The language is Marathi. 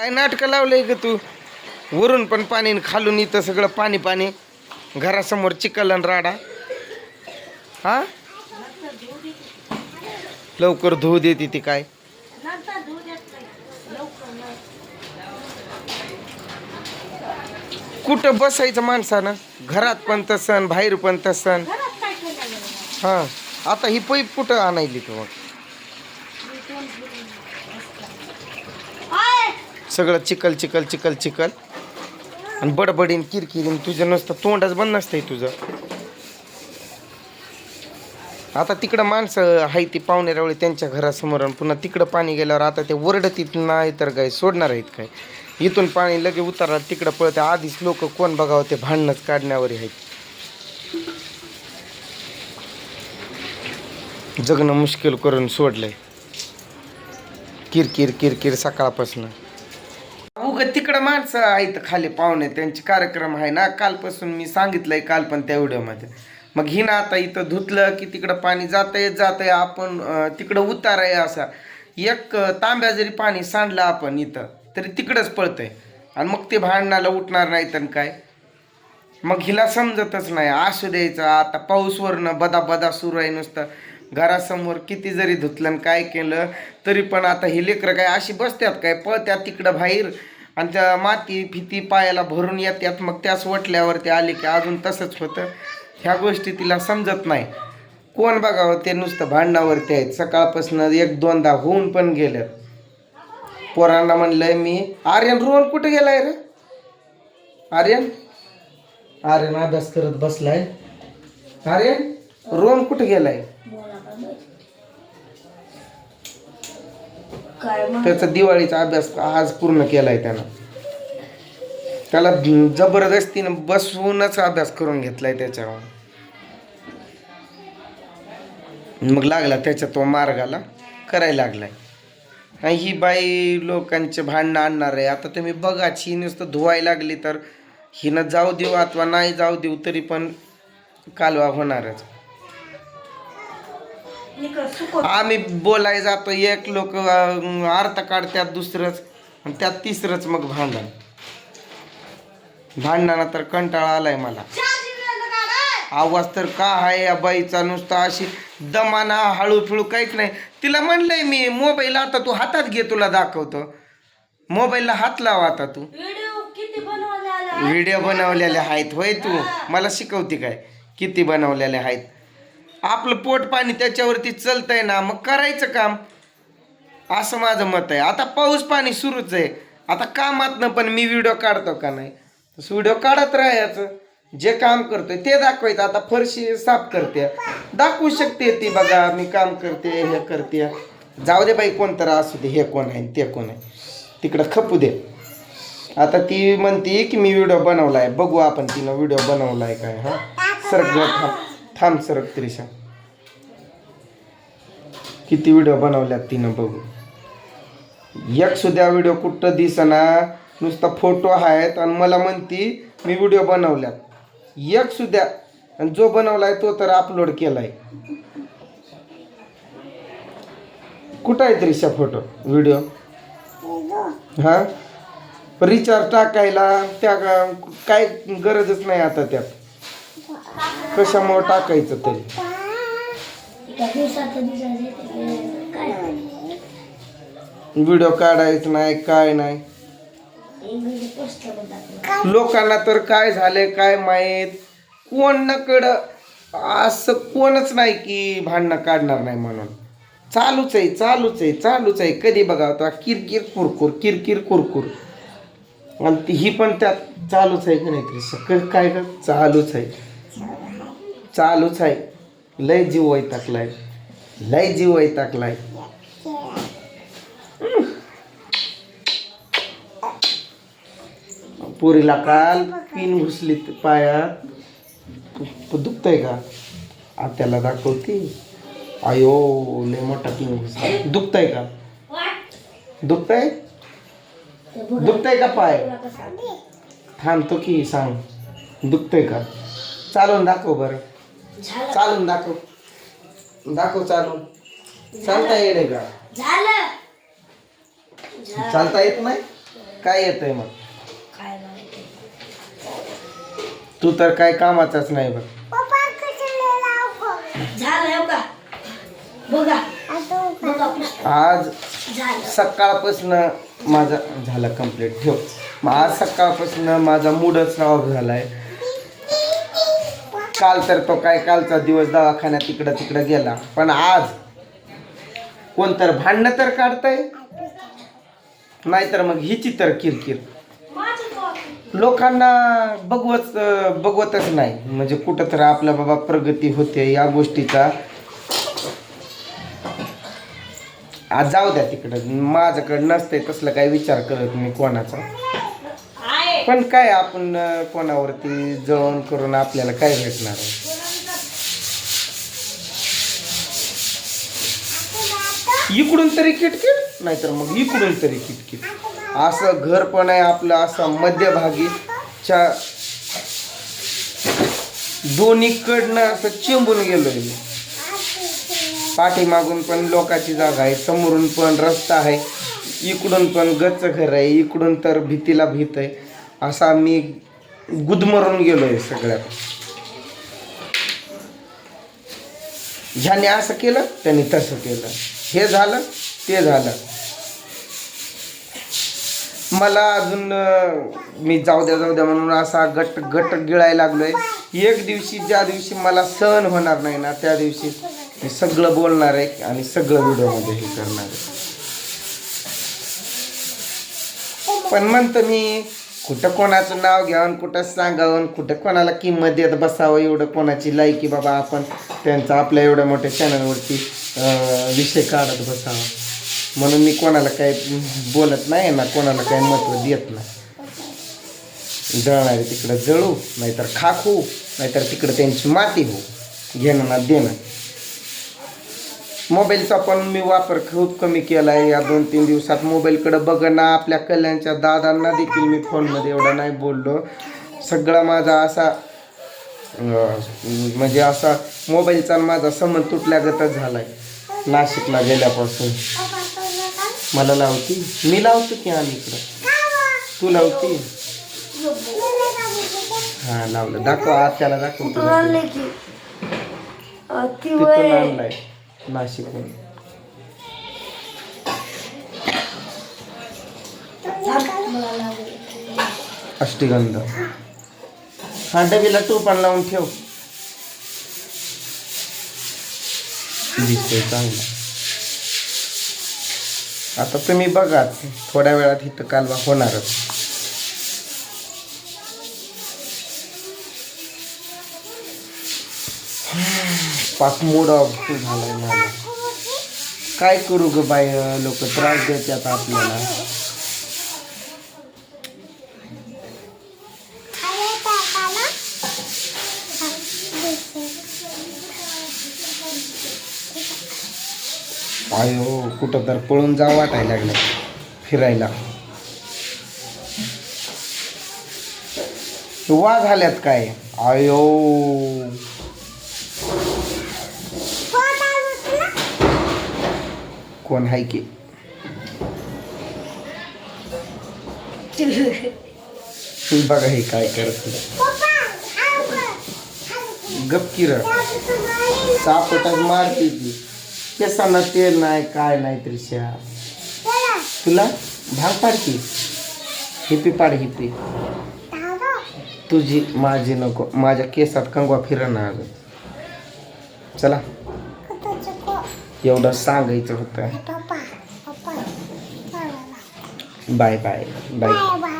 काय नाटकं लावलंय ग तू? वरून पण पाणी खालून इथं सगळं पाणी पाणी. घरासमोर चिकल आणि राडा. हा? लवकर धुऊ देते ती काय. कुठं बसायचं माणसानं? घरात पण तसन बाहेर पण तसन हा. आता ही पैप कुठं आणायली तू मग? सगळं चिकल चिकल चिकल चिकल आणि बडबडीन किरकिरीन तुझं नसतं तोंडच बंद नसतंय तुझं. आता तिकडं माणसं आहे ती पाहुणेरावळी त्यांच्या घरासमोर आणि पुन्हा तिकडं पाणी गेल्यावर आता ते ओरडतीत नाही तर काय सोडणार आहेत काय? इथून पाणी लगे उतारलं तिकडं पळते आधीच लोक कोण बघावं ते भांडणच काढण्यावर आहेत. जगणं मुश्किल करून सोडलंय. किरकिर किरकिर सकाळपासून. उग माणसं आहेत खाली पाहुणे त्यांचे कार्यक्रम आहे ना. कालपासून मी सांगितलंय काल पण त्या व्हिडिओमध्ये. मग हिनं आता इथं धुतलं की तिकडं पाणी जातंय जातंय. आपण तिकडं उतार आहे असा. एक तांब्या जरी पाणी सांडलं आपण इथं तरी तिकडंच पळतंय. आणि मग ते भांडणाला उठणार नाही तर काय? मग हिला समजतच नाही. असू द्यायचं आता पाऊसवरनं बदा बदा सुरू आहे नुसतं. घरासमोर किती जरी धुतलं आणि काय केलं तरी पण आता ही लेकरं काय अशी बसत्यात काय? पळत्यात तिकडं बाहेर. आणि त्या माती फिती पायाला भरून येतात मग त्याच वटल्यावर ते आले की अजून तसंच होतं. ह्या गोष्टी तिला समजत नाही. कोण बघावं? ते नुसतं भांडणावरती आहेत. सकाळपासून एक दोनदा होऊन पण गेलं पोरांना म्हणलंय मी आर्यन रोहन कुठे गेलाय रे? आर्यन? आर्यन अभ्यास करत बसलाय. आर्यन रोहन कुठे गेलाय? काय मग? त्याचा दिवाळीचा अभ्यास आज पूर्ण केलाय त्यानं. त्याला जबरदस्तीनं बसवूनच अभ्यास करून घेतलाय त्याच्यावर. मग लागला त्याच्या तो मार्गाला करायला लागलाय. आणि ही बाई लोकांचे भांडणं आणणार आहे. आता तुम्ही बघा ही नुसतं धुवायला लागली तर हिनं जाऊ देऊ अथवा नाही जाऊ देऊ तरी पण कालवा होणारच. आम्ही बोलाय जातो एक लोक अर्थ काढत्यात दुसरंच आणि त्यात तिसरंच मग भांडण. भांडणाला तर कंटाळा आलाय मला. आवाज तर का आहे या बाईचा नुसता अशी दमाना हळू फिळू काहीच नाही. तिला म्हणलंय मी मोबाईल आता तू हातात घे तुला दाखवतो. मोबाईलला हात लाव आता तू. व्हिडिओ बनवलेले आहेत होय तू. मला शिकवते काय किती बनवलेले आहेत. आपलं पोट पाणी त्याच्यावरती चलतंय ना मग करायचं काम. असं माझं मत आहे. आता पाऊस पाणी सुरूच आहे. आता कामातनं पण मी व्हिडिओ काढतो का नाही? व्हिडिओ काढत राहायचं. जे काम करतोय ते दाखवायचं. आता फरशी साफ करते. दाखवू शकते ती बघा मी काम करते हे करते. जाऊ दे बाई कोण तर असू दे हे कोण आहे ते कोण आहे. तिकडं खपू दे. आता ती म्हणते की मी व्हिडिओ आहे बघू आपण तिनं व्हिडिओ बनवला आहे काय हां? सरक थांब सरक त्रिशा किती व्हिडिओ बनवल्यात तिनं बघू एक सुद्धा व्हिडिओ कुठं दिसना नुसता फोटो आहेत आणि मला म्हणती मी व्हिडिओ बनवल्यात. एक सुद्धा आणि जो बनवलाय तो तर अपलोड केलाय. कुठं आहे त्रिशा फोटो व्हिडिओ हा? रिचार्ज टाकायला त्या काय गरजच नाही आता त्यात. कशामुळं टाकायचं काय? व्हिडिओ काढायचं नाही काय नाही. लोकांना तर काय झालंय काय माहीत? कोण नकडं असं कोणच नाही की भांडणं काढणार नाही म्हणून. चालूच आहे चालूच आहे चालूच आहे. कधी बघा आता किरकिर कुरकुर किरकिर कुरकुर. आणि ती ही पण त्यात चालूच आहे की नाही तरी सगळं काय का चालूच आहे. चालूच आहे. लय जीव वैताकलाय लय जीव वैताकलाय पोरीला काल पिन घुसली पायात. प- दुखतंय का? आत्याला दाखवती. आयो लय मोठा पिन घुसला. दुखतंय का? दुखतंय? दुखतंय का पाय? थांबतो की सांग. दुखतंय का? चालून दाखव बरं. चालून दाखव. दाखव चालून. चालता येईल का? झालं. चालता येत नाही? काय येतंय मग? तू तर काय कामाचाच नाही बघ. झालं हो का? बघा. बघा पुस्तक आज झालं. सकाळपासून माझा झाला कंप्लीट ठेव. मग आज सकाळपासून माझा मूडच ऑफ झालाय. काल तर तो काय कालचा दिवस दवाखान्यात तिकडं तिकडं गेला. पण आज कोणतर भांडणं तर काढतंय? नाहीतर मग हिची तर किरकिर. लोकांना बघवत बघवतच नाही. म्हणजे कुठं तर आपल्या बाबा प्रगती होते या गोष्टीचा. आज जाऊ द्या तिकडं. माझ्याकडं नसतंय तसलं काही विचार करत मी कोणाचा. पण काय आपण कोणावरती जळवण करून आपल्याला काय भेटणार? आहे इकडून तरी किटकिट नाहीतर मग इकडून तरी किटकिट. असं घर पण आहे आपलं असं मध्यभागी च्या दोन्हीकडनं असं चिंबून गेलोय पाठीमागून पण लोकांची जागा आहे समोरून पण रस्ता आहे. इकडून पण गच्च घर आहे इकडून तर भीतीला भीत आहे. असा मी गुदमरून गेलोय सगळ्यात ह्याने असं केलं त्याने तसं केलं. हे झालं ते झालं. मला अजून मी जाऊ द्या जाऊ द्या म्हणून असा गट गट गिळायला लागलोय. एक दिवशी ज्या दिवशी मला सहन होणार नाही ना त्या दिवशी मी सगळं बोलणार आहे आणि सगळं व्हिडिओमध्ये हे करणार आहे. पण म्हणतं मी कुठं कोणाचं नाव घ्यावं कुठं सांगावं कुठं कोणाला किंमत देत बसावं एवढं कोणाची लायकी बाबा आपण त्यांचा आपल्या एवढ्या मोठ्या चॅनलवरती विषय काढत बसावा. म्हणून मी कोणाला काही बोलत नाही ना कोणाला काही महत्त्व देत नाही. जळणारे तिकडं जळू नाहीतर खाकू नाहीतर तिकडं त्यांची माती हो घेणं ना देणं. मोबाईलचा पण मी वापर खूप कमी केला आहे या दोन तीन दिवसात. मोबाईलकडं बघणं आपल्या कल्याणच्या दादांना देखील मी फोनमध्ये एवढा नाही बोललो. सगळा माझा असा म्हणजे असा मोबाईलचा माझा संबंध तुटल्यागतच झाला आहे नाशिकला गेल्यापासून. मला लावती? मी लावतो की आणि इकडं? तू लावती? हा लावलं. दाखव आत्याला दाखव तिथून आणलाय नाशिकहून. अष्टगंध. हा डबीला टोपण लावून ठेव. दिसतोय चांगला. आता तुम्ही बघा थोड्या वेळात इथं कालवा होणारच. पाक मूड ऑफ झाला माझा काय करू ग बाय लोक? त्रास देतात आपल्याला. आयो कुठं तर पळून जा वाटायला लागलं फिरायला. वा झाल्यात काय? आयो. कोण हाय की? बघा हे काय करत गपकीर सापटात मारते ती. केसांना तेल नाही काय नाही त्रिशा. तुला भाग पाड हिपी पाड हिपी तुझी माझी नको. माझ्या केसात कंगवा फिरणार चला. एवढं सांगायचं होतं. बाय. Bye bye.